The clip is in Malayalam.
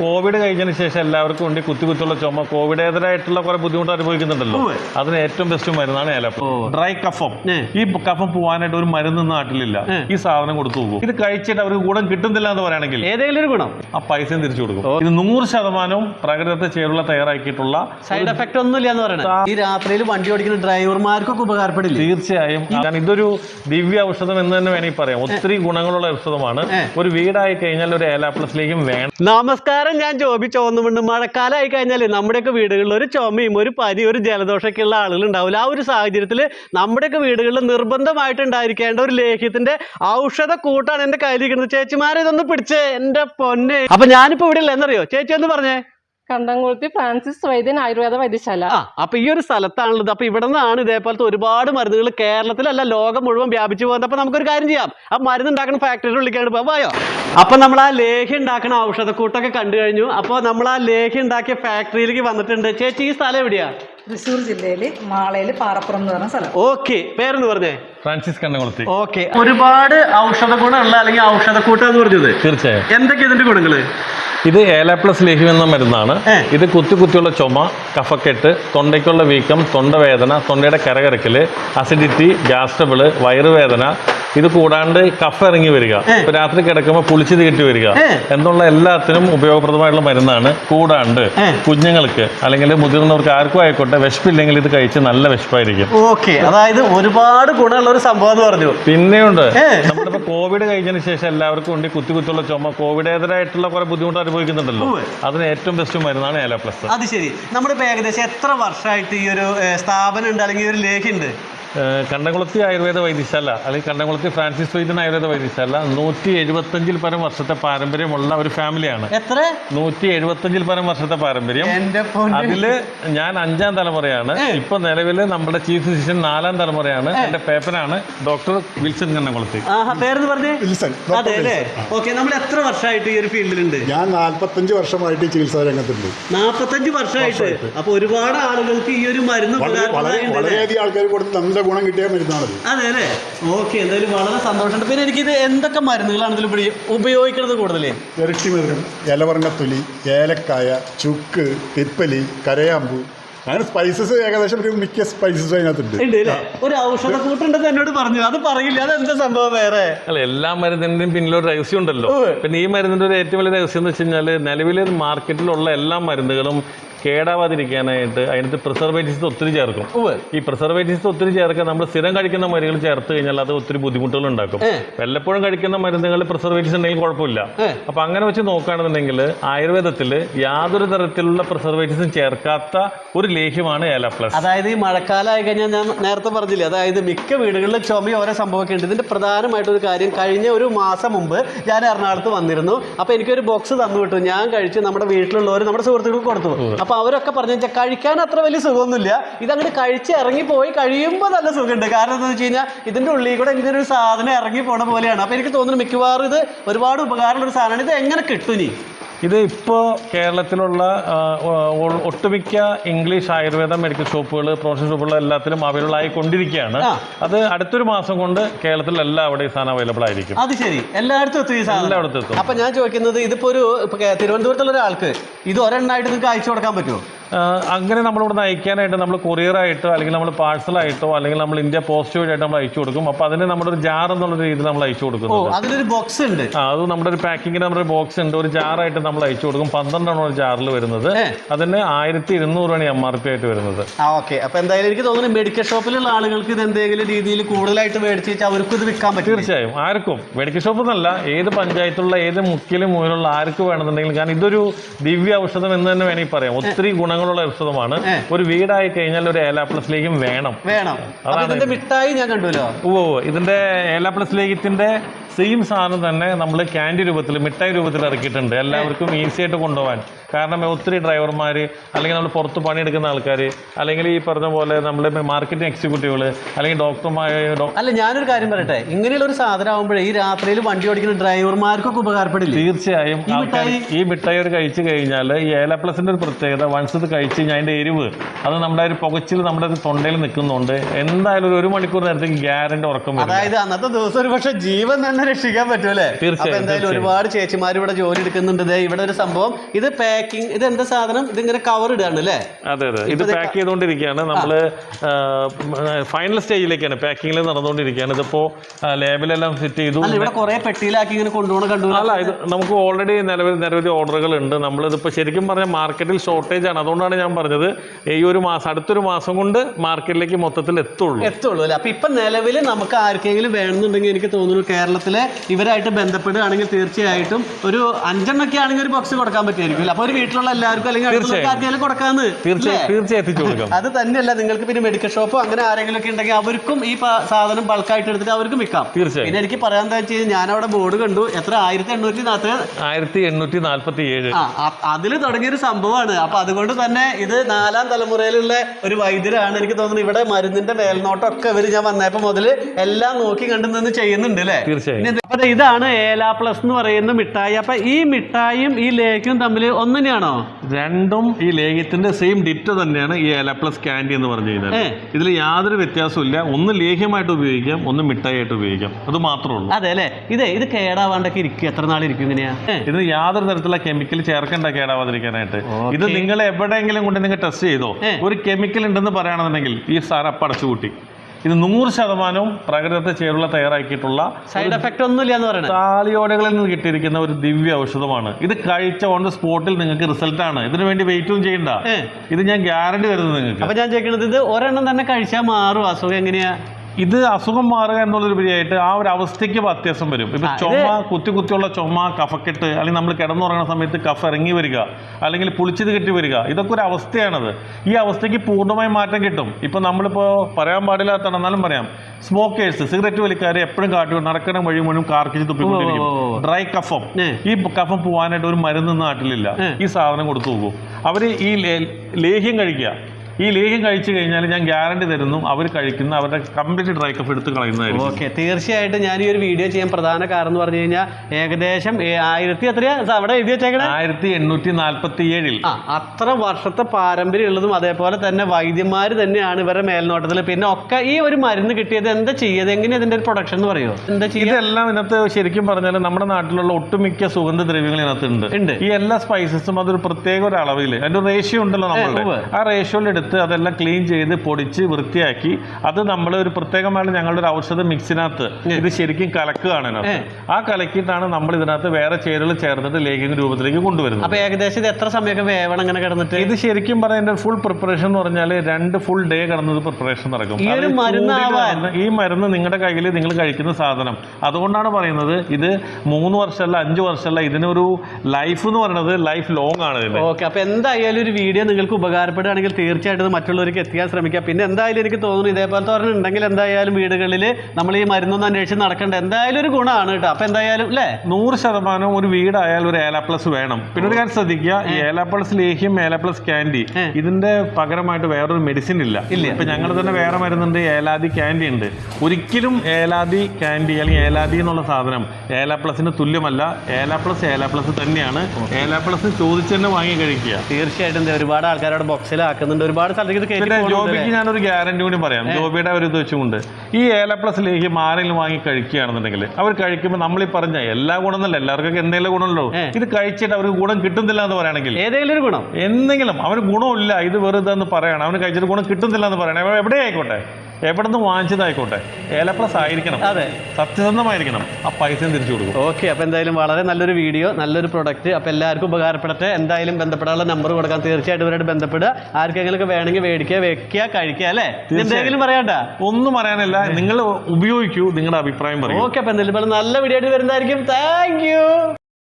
കോവിഡ് കഴിഞ്ഞതിന് ശേഷം എല്ലാവർക്കും ഉണ്ട്. കുത്തി കുത്തുള്ള ചുമ. കോവിഡേതരായിട്ടുള്ള കുറെ ബുദ്ധിമുട്ട് അനുഭവിക്കുന്നുണ്ടല്ലോ. അതിന് ഏറ്റവും ബെസ്റ്റ് മരുന്നാണ് ഏലപ്പം. ഡ്രൈ കഫം ഈ കഫം പോവാനായിട്ട് ഒരു മരുന്ന് നാട്ടിലില്ല. ഈ സാധനം കൊടുത്തു പോകും ഇത് കഴിച്ചിട്ട് അവർക്ക് ഗുണം കിട്ടുന്നില്ല എന്ന് പറയുകയാണെങ്കിൽ ഏതെങ്കിലും ഒരു ഗുണം. ആ പൈസയും തിരിച്ചു കൊടുക്കും. ഇത് നൂറ് ശതമാനവും പ്രകൃതത്തെ ചേരുള്ള തയ്യാറാക്കിയിട്ടുള്ള സൈഡ് എഫക്റ്റ് ഒന്നുമില്ല എന്ന് പറയുന്നത് ഈ രാത്രിയിൽ വണ്ടി ഓടിക്കുന്ന ഡ്രൈവർമാർക്കൊക്കെ ഉപകാരപ്പെടില്ല? തീർച്ചയായും. ഞാൻ ഇതൊരു ദിവ്യ ഔഷധം എന്ന് തന്നെ വേണമെങ്കിൽ പറയാം. ഒത്തിരി ഗുണങ്ങളുള്ള ഔഷധമാണ്. ഒരു വീടായി കഴിഞ്ഞാൽ ഒരു ഏലാ പ്ലസിലേക്കും വേണം. നമസ്കാരം. ഞാൻ ജോബി ചോന്നുമുണ്ട് മഴക്കാലമായി കഴിഞ്ഞാൽ നമ്മുടെയൊക്കെ വീടുകളിൽ ഒരു ചുമയും ഒരു പനി ഒരു ജലദോഷമൊക്കെ ഉള്ള ആളുകൾ ഉണ്ടാവില്ല ആ ഒരു സാഹചര്യത്തിൽ നമ്മുടെയൊക്കെ വീടുകളിൽ നിർബന്ധമായിട്ട് ഉണ്ടായിരിക്കേണ്ട ഒരു ലേഹ്യത്തിന്റെ ഔഷധ കൂട്ടാണ് എന്റെ കയ്യിലിരിക്കുന്നത്. ചേച്ചിമാരെ ഇതൊന്ന് പിടിച്ചേ എന്റെ പൊന്നെ. അപ്പൊ ഞാനിപ്പോ ഇവിടെ ഇല്ല എന്നറിയോ ചേച്ചി എന്ന് പറഞ്ഞേ. കണ്ടംകുളത്തി ഫ്രാൻസിസ് വൈദ്യൻ ആയുർവേദ വൈദ്യശാല. ആ അപ്പൊ ഈ ഒരു സ്ഥലത്താണുള്ളത്. അപ്പൊ ഇവിടെ നിന്നാണ് ഇതേപോലത്തെ ഒരുപാട് മരുന്നുകൾ കേരളത്തിലല്ല ലോകം മുഴുവൻ വ്യാപിച്ചു പോകുന്നത്. അപ്പൊ നമുക്കൊരു കാര്യം ചെയ്യാം. ആ മരുന്ന് ഉണ്ടാക്കുന്ന ഫാക്ടറി വിളിക്കാണ്ട് പോവാം വായോ അപ്പൊ നമ്മൾ ആ ലേഹ്യം ഉണ്ടാക്കുന്ന ഔഷധക്കൂട്ടൊക്കെ കണ്ടു കഴിഞ്ഞു. അപ്പൊ നമ്മൾ ആ ലേഹി ഉണ്ടാക്കിയ ഫാക്ടറിയിലേക്ക് വന്നിട്ടുണ്ട്. ചേച്ചി ഈ സ്ഥലം എവിടെയാ? തൃശ്ശൂർ ജില്ലയിൽ മാളയിൽ പാറപ്പുറം എന്ന് പറഞ്ഞ സ്ഥലം. ഓക്കെ പേരെന്ന് പറഞ്ഞേ? Francis Kannakulathi okay. ഒരുപാട് ഔഷധ ഗുണമുള്ള അല്ലെങ്കിൽ ഔഷധക്കൂട്ടം എന്ന് പറഞ്ഞത്? തീർച്ചയായും. എന്തൊക്കെ ഇതിന്റെ ഗുണങ്ങൾ? ഇത് ഏല പ്ലസ് ലേഹ്യം എന്ന മരുന്നാണ്. ഇത് കുത്തി കുത്തിയുള്ള ചുമ കഫക്കെട്ട് തൊണ്ടയ്ക്കുള്ള വീക്കം തൊണ്ടവേദന തൊണ്ടയുടെ കരകരക്കൽ അസിഡിറ്റി ഗ്യാസ്ട്രബിൾ വയറുവേദന. ഇത് കൂടാണ്ട് കഫ ഇറങ്ങി വരിക. ഇപ്പൊ രാത്രി കിടക്കുമ്പോൾ പുളിച്ചു തീട്ടി വരിക. എന്നുള്ള എല്ലാത്തിനും ഉപയോഗപ്രദമായിട്ടുള്ള മരുന്നാണ്. കൂടാണ്ട് കുഞ്ഞുങ്ങൾക്ക് അല്ലെങ്കിൽ മുതിർന്നവർക്ക് ആർക്കും ആയിക്കോട്ടെ വിശപ്പില്ലെങ്കിൽ ഇത് കഴിച്ച് നല്ല വിശപ്പായിരിക്കും. ഓക്കെ. അതായത് ഒരുപാട് ഗുണമുള്ള ഒരു സംഭവം എന്ന് പറഞ്ഞു. പിന്നെയുണ്ട്. നമ്മളിപ്പോ കോവിഡ് കഴിഞ്ഞതിന് ശേഷം എല്ലാവർക്കും ഉണ്ട്. കുത്തി കുത്തുള്ള ചുമ കോവിഡേതരായിട്ടുള്ള കുറെ ബുദ്ധിമുട്ട് അനുഭവിക്കുന്നുണ്ടല്ലോ. അതിന് ഏറ്റവും ബെസ്റ്റ് മരുന്നാണ് ഏല പ്ലസ് അത് ശരി. നമ്മളിപ്പോ ഏകദേശം എത്ര വർഷമായിട്ട് ഈ ഒരു സ്ഥാപനം ഉണ്ട്? അല്ലെങ്കിൽ ഒരു ലേഖ ഉണ്ട്? കണ്ടംകുളത്തി ആയുർവേദ വൈദ്യശാല അല്ലെങ്കിൽ കണ്ടംകുളത്തി ഫ്രാൻസിസ് വൈദ്യൻ ആയുർവേദ വൈദ്യശാല നൂറ്റി എഴുപത്തഞ്ചിൽ പരം വർഷത്തെ പാരമ്പര്യമുള്ള ഒരു ഫാമിലിയാണ്. എത്ര? നൂറ്റി എഴുപത്തഞ്ചിൽ പരം വർഷത്തെ പാരമ്പര്യം. അതിൽ ഞാൻ അഞ്ചാം തലമുറയാണ്. ഇപ്പൊ നിലവിൽ നമ്മുടെ ചീഫ് ഫിസിഷ്യൻ നാലാം തലമുറയാണ്. എന്റെ പേപ്പറാണ് ഡോക്ടർ വിൽസൺ കണ്ണംകുളത്ത്. പേരെന്ന് പറഞ്ഞേ? വിൽസൺ അതെ അല്ലേ? ഓക്കെ നമ്മൾ എത്ര വർഷമായിട്ട് ഈ ഒരു ഫീൽഡിലുണ്ട്? ഞാൻ നാൽപ്പത്തഞ്ച് വർഷമായിട്ട് ചികിത്സാ രംഗത്തുണ്ട്. നാൽപ്പത്തഞ്ച് വർഷമായിട്ട്? അപ്പൊ ഒരുപാട് ആളുകൾക്ക് ഈ ഒരു മരുന്ന്? വളരെയധികം ആൾക്കാർ കൊടുത്ത് നല്ല ഗുണം കിട്ടിയ മരുന്നാണ് അതെ അല്ലേ? ഓക്കെ എന്തായാലും വളരെ സന്തോഷമുണ്ട്. പിന്നെ എനിക്കിത് എന്തൊക്കെ മരുന്നുകളാണ് ഇതിൽ ഉപയോഗി- ഉപയോഗിക്കുന്നത് കൂടുതലേ? ഇരട്ടി മധുരം ഇലവർണത്തൊലി ഏലക്കായ ചുക്ക് തിപ്പലി കരയാമ്പു അങ്ങനെ സ്പൈസസ് ഏകദേശം ഒരു മിക്ക സ്പൈസസ് അതിനകത്തുണ്ട്. ഉണ്ട് ഒരു ഔഷധ കൂട്ടുണ്ടെന്ന് എന്നോട് പറഞ്ഞു. അത് പറയില്ല. അത് എന്താ സംഭവം വേറെ? അല്ല എല്ലാ മരുന്നിന്റെയും പിന്നിലൊരു രഹസ്യം ഉണ്ടല്ലോ. പിന്നെ ഈ മരുന്നിന്റെ ഒരു ഏറ്റവും വലിയ രഹസ്യം എന്ന് വെച്ച് കഴിഞ്ഞാൽ നിലവിലെ മാർക്കറ്റിലുള്ള എല്ലാ മരുന്നുകളും കേടാവാതിരിക്കാനായിട്ട് അതിനകത്ത് പ്രിസർവേറ്റീവ്സ് ഒത്തിരി ചേർക്കും. ഈ പ്രിസർവേറ്റീവ്സ് ഒത്തിരി ചേർക്കാൻ നമ്മൾ സ്ഥിരം കഴിക്കുന്ന മരുന്നുകൾ ചേർത്ത് കഴിഞ്ഞാൽ അത് ഒത്തിരി ബുദ്ധിമുട്ടുകൾ ഉണ്ടാക്കും. വല്ലപ്പോഴും കഴിക്കുന്ന മരുന്നുകൾ പ്രിസർവേറ്റീവ്സ് ഉണ്ടെങ്കിൽ കുഴപ്പമില്ല. അപ്പൊ അങ്ങനെ വെച്ച് നോക്കുകയാണെന്നുണ്ടെങ്കിൽ ആയുർവേദത്തിൽ യാതൊരു തരത്തിലുള്ള പ്രിസർവേറ്റീവ്സും ചേർക്കാത്ത ഒരു ലേഹ്യമാണ് ഏല പ്ലസ് അതായത് ഈ മഴക്കാലമായി കഴിഞ്ഞാൽ ഞാൻ നേരത്തെ പറഞ്ഞില്ലേ അതായത് മിക്ക വീടുകളിലും ചുമ ഓരോ സംഭവമൊക്കെ ഉണ്ട്. ഇതിന്റെ പ്രധാനമായിട്ടൊരു കാര്യം കഴിഞ്ഞ ഒരു മാസം മുമ്പ് ഞാൻ എറണാകുളത്ത് വന്നിരുന്നു. അപ്പൊ എനിക്കൊരു ബോക്സ് തന്നു വിട്ടു ഞാൻ കഴിച്ച് നമ്മുടെ വീട്ടിലുള്ളവർ നമ്മുടെ സുഹൃത്തുക്കൾക്ക് കൊടുത്തു. അപ്പൊ അവരൊക്കെ പറഞ്ഞു വെച്ചാൽ കഴിക്കാൻ അത്ര വലിയ സുഖമൊന്നുമില്ല. ഇതങ്ങോട്ട് കഴിച്ച് ഇറങ്ങി പോയി കഴിയുമ്പോൾ നല്ല സുഖമുണ്ട്. കാരണം എന്താണെന്ന് വെച്ച് കഴിഞ്ഞാൽ ഇതിന്റെ ഉള്ളിൽ കൂടെ ഇങ്ങനെ ഒരു സാധനം ഇറങ്ങി പോണ പോലെയാണ്. അപ്പോൾ എനിക്ക് തോന്നുന്നു മിക്കവാറും ഇത് ഒരുപാട് ഉപകാരമുള്ള ഒരു സാധനമാണ്. ഇത് എങ്ങനെ കിട്ടും ഇനി? ഇത് ഇപ്പോൾ കേരളത്തിലുള്ള ഒട്ടുമിക്ക ഇംഗ്ലീഷ് ആയുർവേദ മെഡിക്കൽ ഷോപ്പുകൾ പ്രൊഫഷണൽ ഷോപ്പുകൾ എല്ലാത്തിലും അവൈലബിൾ ആയിക്കൊണ്ടിരിക്കുകയാണ്. അത് അടുത്തൊരു മാസം കൊണ്ട് കേരളത്തിൽ എല്ലാവിടെയും സാധനം അവൈലബിൾ ആയിരിക്കും. അത് ശരി. എല്ലായിടത്തും എത്തും ഈ സാധനം? എല്ലായിടത്തും എത്തും. അപ്പൊ ഞാൻ ചോദിക്കുന്നത് ഇതിപ്പോ ഒരു തിരുവനന്തപുരത്തുള്ള ഒരാൾക്ക് ഇത് ഒരെണ്ണമായിട്ട് നിങ്ങൾക്ക് അയച്ചു കൊടുക്കാൻ പറ്റുമോ? അങ്ങനെ നമ്മളിവിടെ അയക്കാനായിട്ട് നമ്മൾ കൊറിയറായിട്ടോ അല്ലെങ്കിൽ നമ്മൾ പാഴ്സലായിട്ടോ അല്ലെങ്കിൽ നമ്മൾ ഇന്ത്യ പോസ്റ്റ് വഴിയായിട്ട് നമ്മൾ അയച്ചു കൊടുക്കും. അപ്പോൾ അതിന് നമ്മുടെ ഒരു ജാർ എന്നുള്ള രീതിയിൽ നമ്മൾ അയച്ചു കൊടുക്കുന്നത് അതിലൊരു ബോക്സ് ഉണ്ട്. ആ അത് നമ്മുടെ ഒരു പാക്കിങ്ങിന് നമ്മുടെ ഒരു ബോക്സ് ഉണ്ട്. ഒരു ജാറായിട്ട് നമ്മൾ അയച്ചു കൊടുക്കും. പന്ത്രണ്ടെണ്ണം ഒരു ജാറിൽ വരുന്നത്. അതിന് ആയിരത്തി ഇരുന്നൂറാണ് എം ആർ പി ആയിട്ട് വരുന്നത്. ഓക്കെ. അപ്പോൾ എന്തായാലും എനിക്ക് തോന്നുന്നു മെഡിക്കൽ ഷോപ്പിലുള്ള ആളുകൾക്ക് ഇത് എന്തെങ്കിലും രീതിയിൽ കൂടുതലായിട്ട് മേടിച്ച് വെച്ചാൽ അവർക്കും ഇത് വിൽക്കാൻ പറ്റും തീർച്ചയായും. ആർക്കും. മെഡിക്കൽ ഷോപ്പ് എന്നല്ല ഏത് പഞ്ചായത്തുള്ള ഏത് മുക്കിലും മൂലുള്ള ആർക്ക് വേണമെന്നുണ്ടെങ്കിലും കാരണം ഇതൊരു ദിവ്യ ഔഷധം എന്ന് തന്നെ വേണമെങ്കിൽ പറയാം. ഒത്തിരി ഗുണങ്ങളുള്ള ഔഷധമാണ് ഒരു വീടായി കഴിഞ്ഞാൽ ഒരു ഏല പ്ലസിലേക്കും വേണം. വേണം. അതാണ് മിഠായി ഞാൻ കണ്ടുല്ലോ. ഓ ഇതിന്റെ ഏല പ്ലസ് ലേഖ്യത്തിന്റെ സെയിം സാധനം തന്നെ നമ്മൾ ക്യാൻഡി രൂപത്തിൽ മിഠായി രൂപത്തിൽ ഇറക്കിയിട്ടുണ്ട്. എല്ലാവർക്കും ഈസി ആയിട്ട് കൊണ്ടുപോകാൻ. കാരണം ഒത്തിരി ഡ്രൈവർമാർ അല്ലെങ്കിൽ നമ്മൾ പുറത്ത് പണിയെടുക്കുന്ന ആൾക്കാർ അല്ലെങ്കിൽ ഈ പറഞ്ഞ പോലെ നമ്മൾ മാർക്കറ്റിംഗ് എക്സിക്യൂട്ടീവുകൾ അല്ലെങ്കിൽ ഡോക്ടർമാർ അല്ല ഞാനൊരു കാര്യം പറയട്ടെ. ഇങ്ങനെയുള്ള ഒരു സാധനം ആകുമ്പോഴേ ഈ രാത്രിയിൽ വണ്ടി ഓടിക്കുന്ന ഡ്രൈവർമാർക്കൊക്കെ ഉപകാരപ്പെടില്ല? തീർച്ചയായും. ഈ മിഠായി- ഒരു കഴിച്ചു കഴിഞ്ഞാൽ ഈ ഏല പ്ലസിന്റെ ഒരു പ്രത്യേകത വൺസ് ഇത് എടുത്ത് കഴിച്ച് കഴിഞ്ഞാൽ അതിന്റെ എരിവ്. അത് നമ്മുടെ ഒരു പുകച്ചിൽ നമ്മുടെ ഒരു തൊണ്ടയിൽ നിൽക്കുന്നുണ്ട്. എന്തായാലും ഒരു ഒരു മണിക്കൂർ നേരത്തേക്ക് ഗ്യാരണ്ടി ഉറക്കം അതായത് അന്നത്തെ ദിവസം ഒരു പക്ഷേ ജീവൻ തന്നെ രക്ഷിക്കാൻ പറ്റുമല്ലേ തീർച്ചയായും, എന്തായാലും. ഒരുപാട് ചേച്ചിമാർ ഇവിടെ ജോലി എടുക്കുന്നുണ്ട്. ഇവിടെ ഒരു സംഭവം. ഇത് പാക്കിംഗ് ഇത് എന്താ സാധനം? ഇതിങ്ങനെ കവർ ഇടുകയാണ് അല്ലേ? അതെ അതെ. ഇത് പാക്ക് ചെയ്തുകൊണ്ടിരിക്കുകയാണ് നമ്മൾ ഫൈനൽ സ്റ്റേജിലേക്കാണ് പാക്കിങ്ങിൽ നടന്നുകൊണ്ടിരിക്കുകയാണ് ഇതിപ്പോൾ ലേബലെല്ലാം ഫിറ്റ് ചെയ്തു. ഇവിടെ കുറെ പെട്ടിയിലാക്കി ഇങ്ങനെ കൊണ്ടുപോകണം കണ്ടു. അല്ല ഇത് നമുക്ക് ഓൾറെഡി നിലവിൽ നിരവധി ഓർഡറുകൾ ഉണ്ട്. നമ്മളിതിപ്പോൾ ശരിക്കും പറഞ്ഞാൽ മാർക്കറ്റിൽ ഷോർട്ടേജ് ആണ്. അതുകൊണ്ടാണ് ഞാൻ പറഞ്ഞത് ഈ ഒരു മാസം അടുത്തൊരു മാസം കൊണ്ട് മാർക്കറ്റിലേക്ക് മൊത്തത്തിൽ എത്തുള്ളൂ. എത്തുള്ളൂ അല്ലേ? അപ്പൊ ഇപ്പൊ നിലവിൽ നമുക്ക് ആർക്കെങ്കിലും വേണമെന്നുണ്ടെങ്കിൽ എനിക്ക് തോന്നുന്നു കേരളത്തിലെ ഇവരായിട്ട് ബന്ധപ്പെടുകയാണെങ്കിൽ തീർച്ചയായിട്ടും ഒരു അഞ്ചെണ്ണൊക്കെ ആണെങ്കിൽ ഒരു ബോക്സ് കൊടുക്കാൻ പറ്റുമായിരിക്കും അപ്പോൾ അപ്പൊ ഒരു വീട്ടിലുള്ള എല്ലാവർക്കും അല്ലെങ്കിൽ ആർക്കെങ്കിലും കൊടുക്കാന്ന് തീർച്ചയായും അത് തന്നെയല്ല നിങ്ങൾക്ക് പിന്നെ മെഡിക്കൽ ഷോപ്പോ അങ്ങനെ ആരെങ്കിലും ഒക്കെ ഉണ്ടെങ്കിൽ അവർക്കും ഈ സാധനം ബൾക്കായിട്ട് എടുത്തിട്ട് അവർക്കും വിൽക്കാം. തീർച്ചയായും. പിന്നെ എനിക്ക് പറയാൻ എന്താ വെച്ചാൽ ഞാൻ അവിടെ ബോർഡ് കണ്ടു. എത്ര? ആയിരത്തി എണ്ണൂറ്റി നാൽപ്പത് ആയിരത്തി എണ്ണൂറ്റി നാൽപ്പത്തി ഏഴ് അതിൽ തുടങ്ങിയൊരു സംഭവമാണ്. അപ്പൊ അതുകൊണ്ട് തന്നെ ഇത് നാലാം തലമുറയിലുള്ള ഒരു വൈദ്യരാണ്. എനിക്ക് തോന്നുന്നത് ഇവിടെ മരുന്നിന്റെ മേൽനോട്ടം ഒക്കെ ഇവർ ഞാൻ വന്നപ്പോ മുതൽ എല്ലാം നോക്കി കണ്ടു നിന്ന് ചെയ്യുന്നുണ്ട് അല്ലേ തീർച്ചയായും. അപ്പൊ ഇതാണ് ഏലാ പ്ലസ് എന്ന് പറയുന്ന മിഠായി. അപ്പൊ ഈ മിഠായിയും ഈ ലേക്കും തമ്മിൽ ഒന്ന് തന്നെയാണോ രണ്ടും ഈ ലേഹ്യത്തിന്റെ സെയിം ഡിറ്റ് തന്നെയാണ് ഈ എല പ്ലസ് ക്യാൻഡി എന്ന് പറഞ്ഞു കഴിഞ്ഞാൽ. ഇതിൽ യാതൊരു വ്യത്യാസവും ഇല്ല ഒന്ന് ലേഹ്യമായിട്ട് ഉപയോഗിക്കാം ഒന്ന് മിഠായിട്ട് ഉപയോഗിക്കാം. അത് മാത്രമേ ഉള്ളൂ. അതെ അല്ലേ? ഇത് ഇത് കേടാവാണ്ടൊക്കെ ഇരിക്കും. എത്ര നാൾ ഇരിക്കും ഇങ്ങനെയാ. ഇതിന് യാതൊരു തരത്തിലുള്ള കെമിക്കൽ ചേർക്കണ്ട കേടാവാതിരിക്കാനായിട്ട്. ഇത് നിങ്ങൾ എവിടെയെങ്കിലും കൊണ്ട് നിങ്ങൾ ടെസ്റ്റ് ചെയ്തോ. ഒരു കെമിക്കൽ ഉണ്ടെന്ന് പറയുകയാണെന്നുണ്ടെങ്കിൽ ഈ സാധനം അപ്പടച്ചു കൂട്ടി ഇത് നൂറ് ശതമാനവും പ്രകൃതത്തെ ചേരുള്ള തയ്യാറാക്കിയിട്ടുള്ള സൈഡ് എഫക്റ്റ് ഒന്നുമില്ല എന്ന് പറയുന്നത് താളിയോടകളിൽ നിന്ന് കിട്ടിയിരിക്കുന്ന ഒരു ദിവ്യ ഔഷധമാണ്. ഇത് കഴിച്ച ഓൺ ദ സ്പോട്ടിൽ നിങ്ങൾക്ക് റിസൾട്ട് ആണ്. ഇതിനു വേണ്ടി വെയിറ്റും ചെയ്യണ്ട. ഇത് ഞാൻ ഗ്യാരണ്ടി തരുന്നത് നിങ്ങൾക്ക്. അപ്പൊ ഞാൻ ചോദിക്കുന്നത് ഇത് ഒരെണ്ണം തന്നെ കഴിച്ചാൽ മാറും. അസുഖം എങ്ങനെയാ? ഇത് അസുഖം മാറുക എന്നുള്ളൊരുപരിയായിട്ട് ആ ഒരു അവസ്ഥയ്ക്ക് വ്യത്യാസം വരും. ഇപ്പൊ ചുമ കുത്തി കുത്തിയുള്ള ചുമ കഫക്കെട്ട് അല്ലെങ്കിൽ നമ്മൾ കിടന്നുറങ്ങുന്ന സമയത്ത് കഫ ഇറങ്ങി വരിക അല്ലെങ്കിൽ പുളിച്ചത് കെട്ടി വരിക ഇതൊക്കെ ഒരു അവസ്ഥയാണത്. ഈ അവസ്ഥയ്ക്ക് പൂർണമായി മാറ്റം കിട്ടും. ഇപ്പൊ നമ്മളിപ്പോ പറയാൻ പാടില്ലാത്തതാണ് എന്നാലും പറയാം. സ്മോക്കേഴ്സ് സിഗരറ്റ് വലിക്കാരെ എപ്പോഴും കാട്ടി നടക്കണ വഴി മുഴുവൻ കാർക്കിച്ച് തുപ്പിക്കൊണ്ടിരിക്കും. ഡ്രൈ കഫം. ഈ കഫം പോവാനായിട്ട് ഒരു മരുന്ന് നാട്ടിലില്ല. ഈ സാധനം കൊടുത്തു പോകും അവർ ഈ ലേഹ്യം കഴിക്കുക. ഈ ലേഹ്യം കഴിച്ചു കഴിഞ്ഞാൽ ഞാൻ ഗ്യാരണ്ടി തരുന്നു. അവർ കഴിക്കുന്ന. അവരുടെ കംപ്ലീറ്റ് ഡ്രൈ കഫ് എടുത്ത് കളയുന്നതായിരിക്കും. ഓക്കെ തീർച്ചയായിട്ടും ഞാൻ ഈ ഒരു വീഡിയോ ചെയ്യാൻ പ്രധാന കാരണം എന്ന് പറഞ്ഞു കഴിഞ്ഞാൽ ഏകദേശം ആയിരത്തി എത്രയാ? അവിടെ എഴുതി വെച്ചേക്കണേ? ആയിരത്തി എണ്ണൂറ്റി നാൽപ്പത്തി ഏഴിൽ ആ അത്ര വർഷത്തെ പാരമ്പര്യം ഉള്ളതും അതേപോലെ തന്നെ വൈദ്യന്മാർ തന്നെയാണ് ഇവരുടെ മേൽനോട്ടത്തിൽ പിന്നെ ഒക്കെ ഈ ഒരു മരുന്ന് കിട്ടിയത് എന്താ ചെയ്യത് എങ്ങനെയാ ഇതിന്റെ ഒരു പ്രൊഡക്ഷൻ എന്ന് പറയുമോ എന്താ ചെയ്യുക ഇതെല്ലാം ഇതിനകത്ത് ശരിക്കും പറഞ്ഞാൽ നമ്മുടെ നാട്ടിലുള്ള ഒട്ടുമിക്ക സുഗന്ധദ്രവ്യങ്ങൾ ഇതിനകത്ത് ഉണ്ട്. ഈ എല്ലാ സ്പൈസസും അതൊരു പ്രത്യേക ഒരു അളവിൽ അതിന്റെ റേഷ്യോ ഉണ്ടല്ലോ നമ്മളുടെ. ആ റേഷ്യോയിൽ എടുത്ത് അതെല്ലാം ക്ലീൻ ചെയ്ത് പൊടിച്ച് വൃത്തിയാക്കി അത് നമ്മൾ ഒരു പ്രത്യേകമായിട്ട് ഞങ്ങളുടെ ഒരു ഔഷധ മിക്സിനകത്ത് ഇത് ശരിക്കും കലക്കുകയാണ് ഇതിനകത്ത്. ആ കലക്കിയിട്ടാണ് നമ്മൾ ഇതിനകത്ത് വേറെ ചേരുകൾ ചേർത്തിട്ട് ലേഖന രൂപത്തിലേക്ക് കൊണ്ടുവരുന്നത്. അപ്പൊ ഏകദേശം ഇത് എത്ര സമയമൊക്കെ വേവണം അങ്ങനെ കിടന്നിട്ട്? ഇത് ശരിക്കും പറയുന്ന ഫുൾ പ്രിപ്പറേഷൻ എന്ന് പറഞ്ഞാൽ രണ്ട് ഫുൾ ഡേ കിടന്നത് പ്രിപ്പറേഷൻ നടക്കും. ഈ ഒരു മരുന്ന് ഈ മരുന്ന് നിങ്ങളുടെ കയ്യിൽ നിങ്ങൾ കഴിക്കുന്ന സാധനം. അതുകൊണ്ടാണ് പറയുന്നത് ഇത് മൂന്ന് വർഷമല്ല അഞ്ച് വർഷമല്ല ഇതിനൊരു ലൈഫ് എന്ന് പറയുന്നത് ലൈഫ് ലോങ് ആണ് ഓക്കെ അപ്പൊ എന്തായാലും ഒരു വീഡിയോ നിങ്ങൾക്ക് ഉപകാരപ്പെടുകയാണെങ്കിൽ തീർച്ചയായിട്ടും ഇത് മറ്റുള്ളവർക്ക് എത്തിക്കാൻ ശ്രമിക്കുക. പിന്നെ എന്തായാലും എനിക്ക് തോന്നുന്നു ഇതേപോലത്തെ ഒരെണ്ണം ഉണ്ടെങ്കിൽ എന്തായാലും വീടുകളിൽ നമ്മൾ ഈ മരുന്നൊന്നും അന്വേഷിച്ച് നടക്കേണ്ട. എന്തായാലും ഒരു ഗുണമാണ് കേട്ടോ. അപ്പം എന്തായാലും അല്ലേ നൂറ് ശതമാനം ഒരു വീടായാലും ഒരു ഏല പ്ലസ് വേണം. പിന്നെ ഒരു കാര്യം ശ്രദ്ധിക്കുക ഏല പ്ലസ് ലേഹ്യം ഏല പ്ലസ് ക്യാൻഡി. ഇതിന്റെ പകരമായിട്ട് വേറൊരു മെഡിസിൻ ഇല്ല. ഇല്ല. ഇപ്പൊ ഞങ്ങൾ തന്നെ വേറെ മരുന്നുണ്ട് ഏലാദി ക്യാൻഡി ഉണ്ട്. ഒരിക്കലും ഏലാദി ക്യാൻഡി അല്ലെങ്കിൽ ഏലാദി എന്നുള്ള സാധനം ഏല പ്ലസിന് തുല്യമല്ല. ഏല പ്ലസ് ഏല പ്ലസ് തന്നെയാണ്. ഏല പ്ലസ് ചോദിച്ചു തന്നെ വാങ്ങി കഴിക്കുക. തീർച്ചയായിട്ടും ഒരുപാട് ആൾക്കാരോട് ബോക്സിലാക്കുന്നുണ്ട് ഒരുപാട് സ്ഥലത്തേക്ക് ഇത് ജോബിക്ക് ഞാനൊരു ഗ്യാരണ്ടി കൂടി പറയാം. ജോബിയുടെ ഒരു ഇത് വെച്ചുകൊണ്ട് ഈ ഏല പ്ലസ് മാരെങ്കിലും വാങ്ങി കഴിക്കുകയാണെന്നുണ്ടെങ്കിൽ അവർ കഴിക്കുമ്പോൾ നമ്മൾ ഈ പറഞ്ഞ എല്ലാ ഗുണമെന്നല്ല എല്ലാവർക്കും എന്തെങ്കിലും ഗുണമല്ലോ ഇത് കഴിച്ചിട്ട് അവർക്ക് ഗുണം കിട്ടുന്നില്ല എന്ന് പറയുകയാണെങ്കിൽ ഏതെങ്കിലും ഒരു ഗുണം. എന്തെങ്കിലും അവന് ഗുണമില്ല. ഇത് വെറുതെ എന്ന് പറയണം. അവന് കഴിച്ചിട്ട് ഗുണം കിട്ടുന്നില്ല എന്ന് പറയണം. എവിടെ ആയിക്കോട്ടെ എവിടെ നിന്ന് വാങ്ങിച്ചതായിക്കോട്ടെ? ഏല പ്ലസ് ആയിരിക്കണം. അതെ. സത്യസന്ധമായിരിക്കണം. ആ പൈസയും തിരിച്ചു കൊടുക്കും. ഓക്കെ അപ്പോൾ എന്തായാലും വളരെ നല്ലൊരു വീഡിയോ നല്ലൊരു പ്രൊഡക്റ്റ് അപ്പോൾ എല്ലാവർക്കും ഉപകാരപ്പെടട്ടെ. എന്തായാലും ബന്ധപ്പെടാനുള്ള നമ്പർ കൊടുക്കാം. തീർച്ചയായിട്ടും ഇവരായിട്ട് ബന്ധപ്പെടുക. ആർക്കെങ്കിലും വേണമെങ്കിൽ മേടിക്കുക വെക്കുക കഴിക്കുക അല്ലേ? എന്തെങ്കിലും പറയാട്ടാ ഒന്നും പറയാനില്ല. നിങ്ങൾ ഉപയോഗിക്കൂ നിങ്ങളുടെ അഭിപ്രായം പറയൂ. ഓക്കെ അപ്പോൾ എന്തായാലും നല്ല വീഡിയോ ആയിട്ട് വരുന്നതായിരിക്കും. Thank you